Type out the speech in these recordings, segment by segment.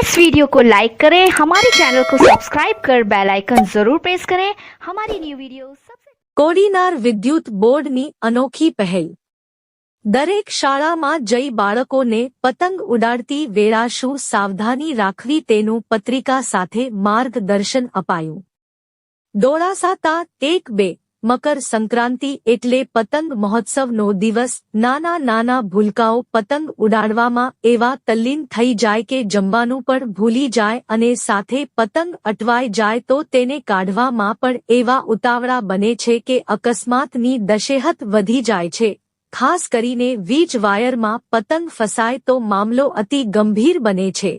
इस वीडियो को लाइक करें हमारे चैनल को सब्सक्राइब कर बेल आइकन जरूर प्रेस करें हमारी न्यू वीडियो सबसे કોડીનાર વિદ્યુત બોર્ડની અનોખી પહેલ દરેક શાળામાં જઈ બાળકોને પતંગ ઉડાડતી વેળા શું સાવધાની રાખવી તેનું પત્રિકા સાથે માર્ગદર્શન અપાયું દોડાસા તા એક બે મકર સંક્રાંતિ એટલે પતંગ મહોત્સવનો દિવસ. નાના નાના ભૂલકાઓ પતંગ ઉડાડવામાં એવા તલ્લીન થઈ જાય કે જમવાનું પણ ભૂલી જાય અને સાથે પતંગ અટવાઈ જાય તો તેને કાઢવામાં પણ એવા ઉતાવળા બને છે કે અકસ્માતની દશેહત વધી જાય છે. ખાસ કરીને વીજ વાયરમાં પતંગ ફસાય તો મામલો અતિ ગંભીર બને છે.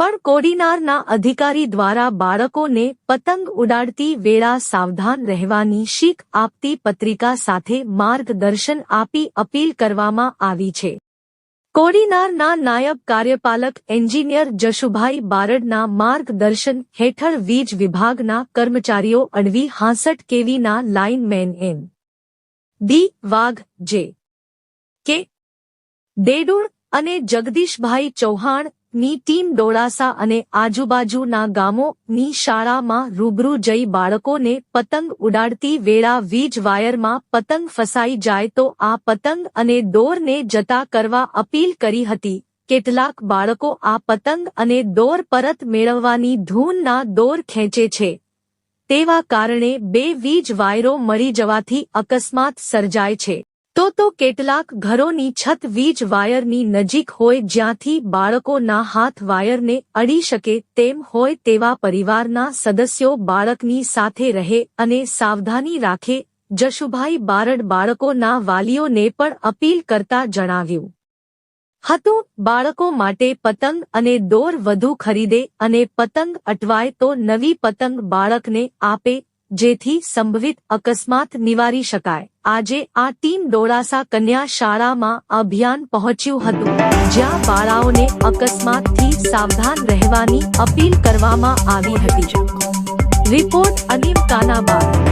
પણ કોડીનારના અધિકારી દ્વારા બાળકોને પતંગ ઉડાડતી વેળા સાવધાન રહેવાની શીખ આપતી પત્રિકા સાથે માર્ગદર્શન આપી અપીલ કરવામાં આવી છે. કોડીનારના નાયબ કાર્યપાલક એન્જિનિયર જશુભાઈ બારડના માર્ગદર્શન હેઠળ વીજ વિભાગના કર્મચારીઓ અડવી હાંસઠ કેવીના લાઇનમેન એમ. ડી. વાઘ, જે. કે. દેડુણ અને જગદીશભાઈ ચૌહાણ ની ટીમ ડોળાસા અને આજુબાજુના ગામોની શાળામાં રૂબરૂ જઈ બાળકોને પતંગ ઉડાડતી વેળા વીજ વાયરમાં પતંગ ફસાઈ જાય તો આ પતંગ અને દોરને જતા કરવા અપીલ કરી હતી. કેટલાક બાળકો આ પતંગ અને દોર પરત મેળવવાની ધૂનના દોર ખેંચે છે. તેવા કારણે બે વીજ વાયરો મળી જવાથી અકસ્માત સર્જાય છે. તો કેટલાક ઘરોની છત વીજ વાયરની નજીક હોય જ્યાંથી બાળકોના હાથ વાયરને અડી શકે તેમ હોય તેવા પરિવારના સદસ્યો બાળકની સાથે રહે અને સાવધાની રાખે. જશુભાઈ બારડ બાળકોના વાલીઓને પણ અપીલ કરતા જણાવ્યું. હતું, બાળકો માટે પતંગ અને દોર વધુ ખરીદે અને પતંગ અટવાય તો નવી પતંગ બાળકને આપે જેથી સંભવિત અકસ્માત નિવારી શકાય. આજે આ ટીમ ડોળાસા કન્યા શાળામાં અભિયાન પહોંચ્યું હતું, જ્યાં બાળાઓને અકસ્માતથી સાવધાન રહેવાની અપીલ કરવામાં આવી હતી. રિપોર્ટ અનિમ કાનાબાર.